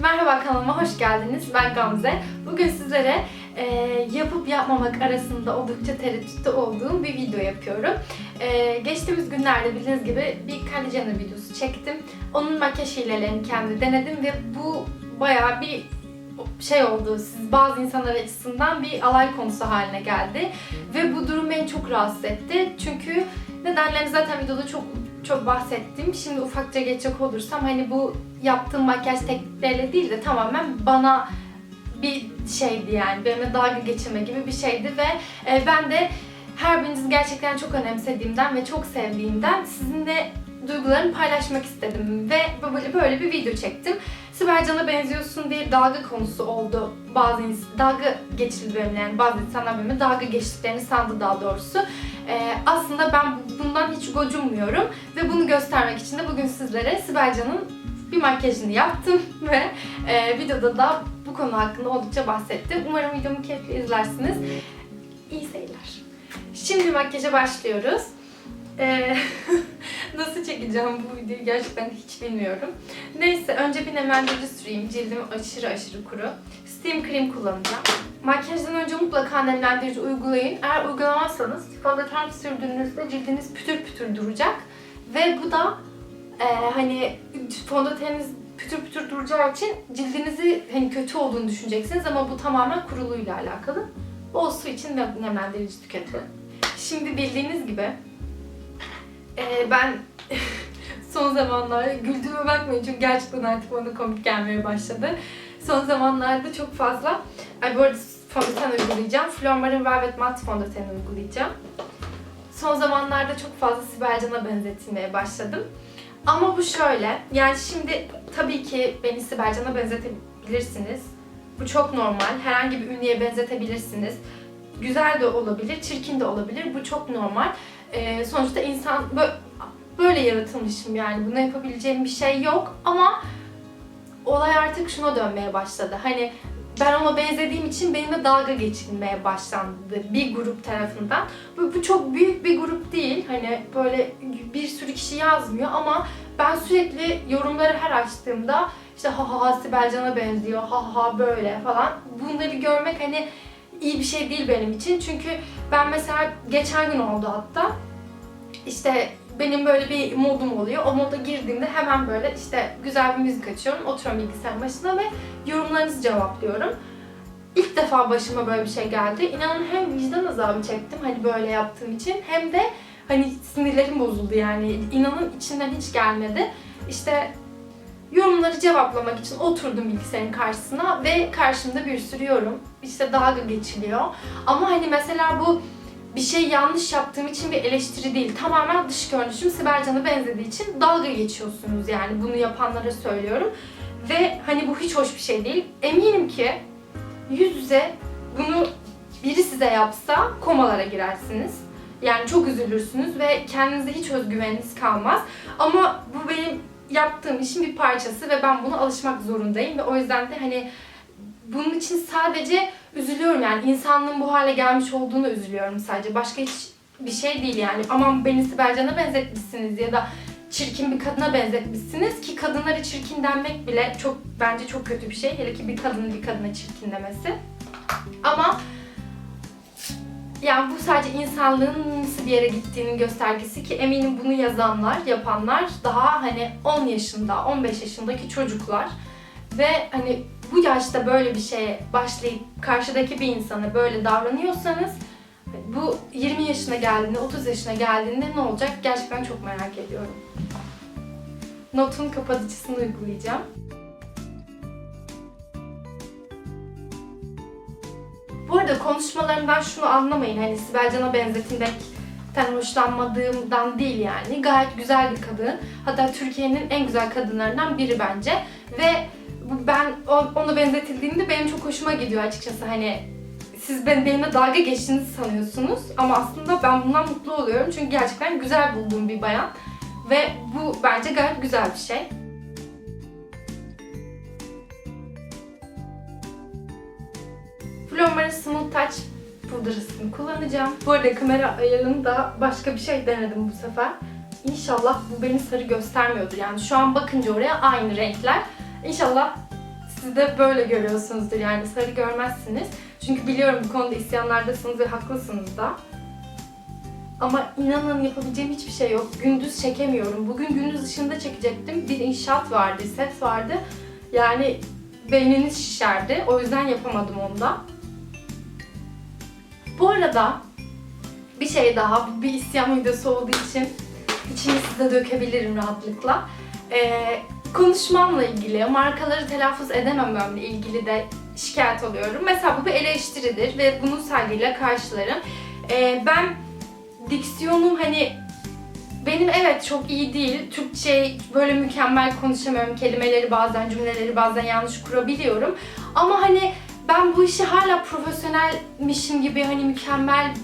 Merhaba kanalıma hoş geldiniz. Ben Gamze. Bugün sizlere e, yapıp yapmamak arasında oldukça tereddütte olduğum bir video yapıyorum. E, geçtiğimiz günlerde bildiğiniz gibi bir Kylie Jenner videosu çektim. Onun makyaj hilelerini kendi denedim ve bu bayağı bir şey oldu. Siz bazı insanlar açısından bir alay konusu haline geldi. Ve bu durum beni çok rahatsız etti. Çünkü nedenlerini zaten videoda çok çok bahsettim. Şimdi ufakça geçecek olursam hani bu yaptığım makyaj teknikleriyle değil de tamamen bana bir şeydi yani. Benimle dalga geçirme gibi bir şeydi ve e, ben de her birinizi gerçekten çok önemsediğimden ve çok sevdiğimden sizinle duygularımı paylaşmak istedim ve böyle bir video çektim. Sibel Can'a benziyorsun diye dalga konusu oldu. Bazı dalga geçildi benimle yani bazı insanlar benimle dalga geçtiklerini sandı daha doğrusu. Ee, aslında ben bundan hiç gocunmuyorum ve bunu göstermek için de bugün sizlere Sibel Can'ın bir makyajını yaptım ve e, videoda da bu konu hakkında oldukça bahsettim. Umarım videomu keyifle izlersiniz. İyi seyirler. Şimdi makyaja başlıyoruz. Ee, nasıl çekeceğim bu videoyu gerçekten hiç bilmiyorum. Neyse önce bir nemlendirici süreyim. Cildim aşırı aşırı kuru. Steam Cream kullanacağım. Makyajdan önce mutlaka nemlendirici uygulayın. Eğer uygulamazsanız fondöten sürdüğünüzde cildiniz pütür pütür duracak. Ve bu da e, hani fondöteniniz pütür pütür duracağı için cildinizi hani kötü olduğunu düşüneceksiniz ama bu tamamen kuruluğuyla alakalı. Bol su için nem- nemlendirici tüketin. Şimdi bildiğiniz gibi e, ben son zamanlarda güldüğüme bakmayın çünkü gerçekten artık bana komik gelmeye başladı. Son zamanlarda çok fazla Ay bu arada fondöten uygulayacağım. Flormar'ın Velvet Matte fondöteni uygulayacağım. Son zamanlarda çok fazla Sibel Can'a benzetilmeye başladım. Ama bu şöyle, yani şimdi tabii ki beni Sibel Can'a benzetebilirsiniz. Bu çok normal. Herhangi bir ünlüye benzetebilirsiniz. Güzel de olabilir, çirkin de olabilir. Bu çok normal. Ee, sonuçta insan böyle yaratılmışım yani. Buna yapabileceğim bir şey yok. Ama olay artık şuna dönmeye başladı. Hani ben ona benzediğim için benimle dalga geçilmeye başlandı bir grup tarafından. Bu, bu çok büyük bir grup değil. Hani böyle bir sürü kişi yazmıyor ama ben sürekli yorumları her açtığımda işte ha ha ha Sibel Can'a benziyor, ha ha böyle falan. Bunları görmek hani iyi bir şey değil benim için. Çünkü ben mesela geçen gün oldu hatta işte benim böyle bir modum oluyor. O moda girdiğimde hemen böyle işte güzel bir müzik açıyorum. Oturuyorum bilgisayar başına ve yorumlarınızı cevaplıyorum. İlk defa başıma böyle bir şey geldi. İnanın hem vicdan azabı çektim hani böyle yaptığım için hem de hani sinirlerim bozuldu yani. İnanın içinden hiç gelmedi. İşte yorumları cevaplamak için oturdum bilgisayarın karşısına ve karşımda bir sürü yorum. İşte dalga geçiliyor. Ama hani mesela bu bir şey yanlış yaptığım için bir eleştiri değil. Tamamen dış görünüşüm Sibel benzediği için dalga geçiyorsunuz yani. Bunu yapanlara söylüyorum. Ve hani bu hiç hoş bir şey değil. Eminim ki yüz yüze bunu biri size yapsa komalara girersiniz. Yani çok üzülürsünüz ve kendinize hiç özgüveniniz kalmaz. Ama bu benim yaptığım işin bir parçası ve ben buna alışmak zorundayım ve o yüzden de hani bunun için sadece üzülüyorum yani insanlığın bu hale gelmiş olduğunu üzülüyorum sadece. Başka hiç bir şey değil yani. Aman beni Sibel Can'a benzetmişsiniz ya da çirkin bir kadına benzetmişsiniz ki kadınlara çirkin denmek bile çok bence çok kötü bir şey. Hele ki bir kadının bir kadına çirkin demesi. Ama yani bu sadece insanlığın nasıl bir yere gittiğinin göstergesi ki eminim bunu yazanlar, yapanlar daha hani 10 yaşında, 15 yaşındaki çocuklar ve hani bu yaşta böyle bir şeye başlayıp karşıdaki bir insana böyle davranıyorsanız bu 20 yaşına geldiğinde, 30 yaşına geldiğinde ne olacak gerçekten çok merak ediyorum. Notun kapatıcısını uygulayacağım. Bu arada konuşmalarımdan şunu anlamayın. Hani Sibel Can'a benzetilmekten hoşlanmadığımdan değil yani. Gayet güzel bir kadın. Hatta Türkiye'nin en güzel kadınlarından biri bence. Ve ben ona benzetildiğimde benim çok hoşuma gidiyor açıkçası. Hani siz ben benimle dalga geçtiğinizi sanıyorsunuz ama aslında ben bundan mutlu oluyorum çünkü gerçekten güzel bulduğum bir bayan ve bu bence gayet güzel bir şey. Flormar'ın Smooth Touch pudrasını kullanacağım. Bu arada kamera ayarında başka bir şey denedim bu sefer. İnşallah bu beni sarı göstermiyordur. Yani şu an bakınca oraya aynı renkler. İnşallah Siz de böyle görüyorsunuzdur yani sarı görmezsiniz. Çünkü biliyorum bu konuda isyanlardasınız ve haklısınız da. Ama inanın yapabileceğim hiçbir şey yok. Gündüz çekemiyorum. Bugün gündüz ışığında çekecektim. Bir inşaat vardı, ses vardı. Yani beyniniz şişerdi. O yüzden yapamadım onu da. Bu arada bir şey daha, bir isyan videosu olduğu için içini size dökebilirim rahatlıkla. Ee, konuşmamla ilgili, markaları telaffuz edemememle ilgili de şikayet alıyorum. Mesela bu bir eleştiridir ve bunu saygıyla karşılarım. Ee, ben diksiyonum hani benim evet çok iyi değil. Türkçe böyle mükemmel konuşamıyorum. Kelimeleri bazen, cümleleri bazen yanlış kurabiliyorum. Ama hani ben bu işi hala profesyonelmişim gibi hani mükemmel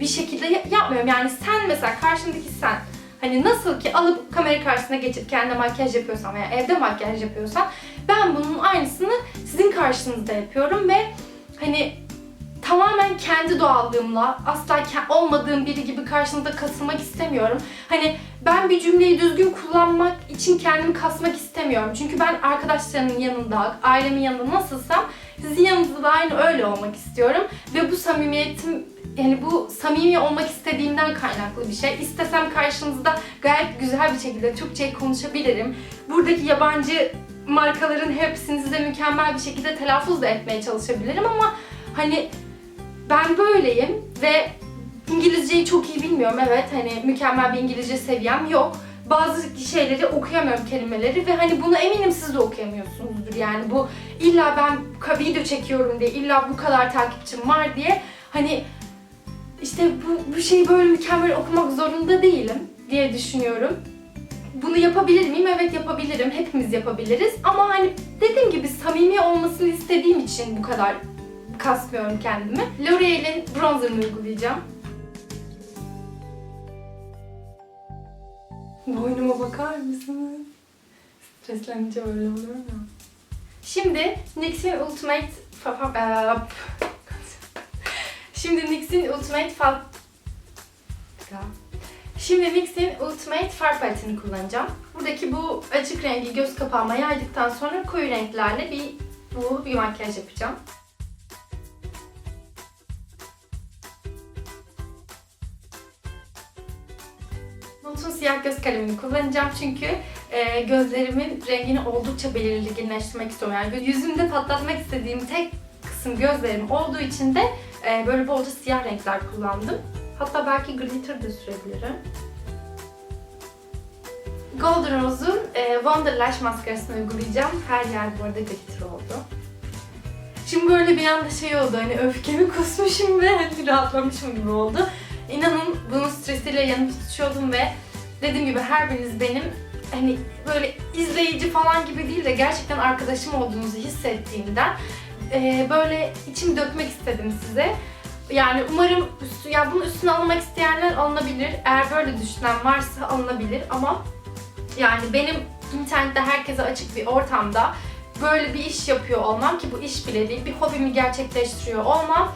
bir şekilde ya- yapmıyorum. Yani sen mesela karşındaki sen hani nasıl ki alıp kamera karşısına geçip kendine makyaj yapıyorsan veya evde makyaj yapıyorsan ben bunun aynısını sizin karşınızda yapıyorum ve hani tamamen kendi doğallığımla asla olmadığım biri gibi karşınızda kasılmak istemiyorum. Hani ben bir cümleyi düzgün kullanmak için kendimi kasmak istemiyorum. Çünkü ben arkadaşlarımın yanında, ailemin yanında nasılsam sizin yanınızda da aynı öyle olmak istiyorum. Ve bu samimiyetim yani bu samimi olmak istediğimden kaynaklı bir şey. İstesem karşınızda gayet güzel bir şekilde Türkçe konuşabilirim. Buradaki yabancı markaların hepsini size mükemmel bir şekilde telaffuz da etmeye çalışabilirim ama hani ben böyleyim ve İngilizceyi çok iyi bilmiyorum. Evet hani mükemmel bir İngilizce seviyem yok. Bazı şeyleri okuyamıyorum kelimeleri ve hani bunu eminim siz de okuyamıyorsunuzdur. Yani bu illa ben video çekiyorum diye, illa bu kadar takipçim var diye hani işte bu, bu şeyi böyle mükemmel okumak zorunda değilim diye düşünüyorum. Bunu yapabilir miyim? Evet yapabilirim. Hepimiz yapabiliriz. Ama hani dediğim gibi samimi olmasını istediğim için bu kadar kasmıyorum kendimi. L'Oreal'in bronzerını uygulayacağım. Boynuma bakar mısınız? Streslenince öyle oluyor ya. Şimdi NYX'in Ultimate Şimdi NYX'in Ultimate Fal... Şimdi NYX'in Ultimate Far Paletini kullanacağım. Buradaki bu açık rengi göz kapağıma yaydıktan sonra koyu renklerle bir bu bir makyaj yapacağım. Notun siyah göz kalemini kullanacağım çünkü e, gözlerimin rengini oldukça belirginleştirmek istiyorum. Yani yüzümde patlatmak istediğim tek kısım gözlerim olduğu için de e, böyle bolca siyah renkler kullandım. Hatta belki glitter de sürebilirim. Golden Rose'un e, Wonder Lash maskarasını uygulayacağım. Her yer bu arada glitter oldu. Şimdi böyle bir anda şey oldu hani öfkemi kusmuşum ve hani rahatlamışım gibi oldu. İnanın bunun stresiyle yanıp tutuşuyordum ve dediğim gibi her biriniz benim hani böyle izleyici falan gibi değil de gerçekten arkadaşım olduğunuzu hissettiğimden e, böyle içimi dökmek istedim size. Yani umarım üstü, ya bunun üstüne alınmak isteyenler alınabilir. Eğer böyle düşünen varsa alınabilir ama yani benim internette herkese açık bir ortamda böyle bir iş yapıyor olmam ki bu iş bile değil, bir hobimi gerçekleştiriyor olmam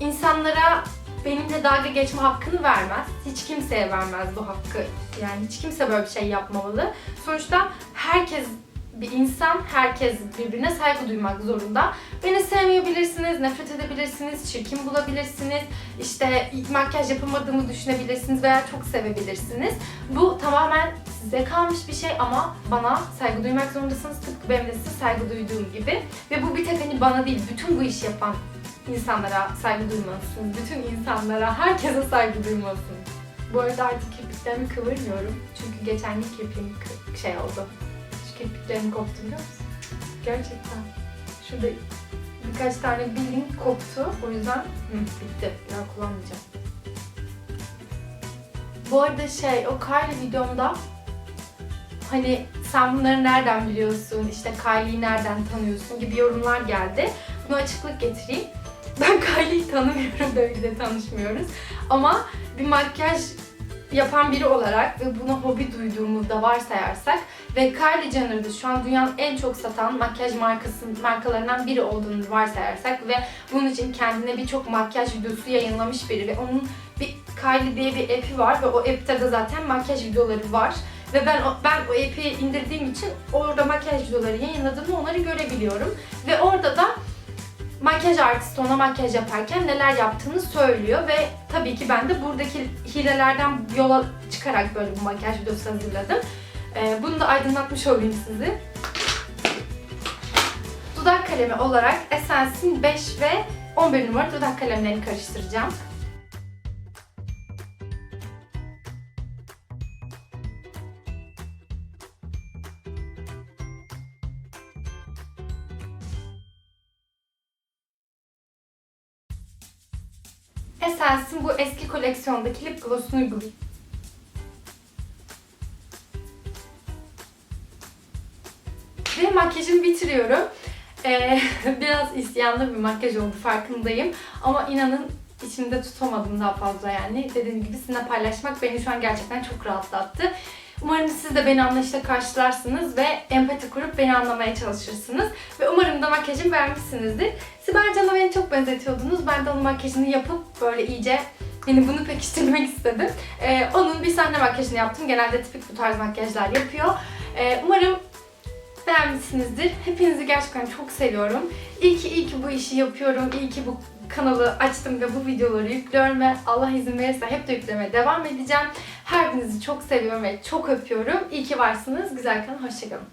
insanlara benimle dalga geçme hakkını vermez. Hiç kimseye vermez bu hakkı. Yani hiç kimse böyle bir şey yapmamalı. Sonuçta herkes bir insan, herkes birbirine saygı duymak zorunda. Beni sevmeyebilirsiniz, nefret edebilirsiniz, çirkin bulabilirsiniz, işte makyaj yapamadığımı düşünebilirsiniz veya çok sevebilirsiniz. Bu tamamen size kalmış bir şey ama bana saygı duymak zorundasınız. Tıpkı benim de size saygı duyduğum gibi. Ve bu bir tek hani bana değil, bütün bu işi yapan insanlara saygı duymalısınız. Bütün insanlara, herkese saygı duymalısınız. Bu arada artık kirpiklerimi kıvırmıyorum. Çünkü geçen gün kirpiğim şey oldu. Şu kirpiklerim koptu biliyor musun? Gerçekten. Şurada birkaç tane bilin koptu. O yüzden hı, bitti. Daha kullanmayacağım. Bu arada şey, o Kylie videomda hani sen bunları nereden biliyorsun, işte Kylie'yi nereden tanıyorsun gibi yorumlar geldi. Buna açıklık getireyim. Ben Kylie'yi tanımıyorum, ki de tanışmıyoruz. Ama bir makyaj yapan biri olarak ve buna hobi duyduğumu da varsayarsak ve Kylie Jenner'da şu an dünyanın en çok satan makyaj markası markalarından biri olduğunu varsayarsak ve bunun için kendine birçok makyaj videosu yayınlamış biri ve onun bir Kylie diye bir app'i var ve o app'te de zaten makyaj videoları var Ve ben o, ben o app'i indirdiğim için orada makyaj videoları yayınladığımı onları görebiliyorum. Ve orada da makyaj artisti ona makyaj yaparken neler yaptığını söylüyor ve tabii ki ben de buradaki hilelerden yola çıkarak böyle bu makyaj videosu hazırladım. Ee, bunu da aydınlatmış olayım sizi. Dudak kalemi olarak Essence'in 5 ve 11 numara dudak kalemlerini karıştıracağım. Essence'in bu eski koleksiyondaki lip gloss'unu uygulayacağım. Ve makyajımı bitiriyorum. Ee, biraz isyanlı bir makyaj oldu farkındayım. Ama inanın içimde tutamadım daha fazla yani. Dediğim gibi sizinle paylaşmak beni şu an gerçekten çok rahatlattı. Umarım siz de beni anlayışla karşılarsınız ve empati kurup beni anlamaya çalışırsınız. Ve umarım da makyajımı beğenmişsinizdir. Sibel Can'a beni çok benzetiyordunuz. Ben de onun makyajını yapıp böyle iyice yani bunu pekiştirmek istedim. Ee, onun bir sahne makyajını yaptım. Genelde tipik bu tarz makyajlar yapıyor. Ee, umarım beğenmişsinizdir. Hepinizi gerçekten çok seviyorum. İyi ki iyi ki bu işi yapıyorum. İyi ki bu kanalı açtım ve bu videoları yüklüyorum ve Allah izin verirse hep de yüklemeye devam edeceğim. Her birinizi çok seviyorum ve çok öpüyorum. İyi ki varsınız. Güzel kalın. Hoşçakalın.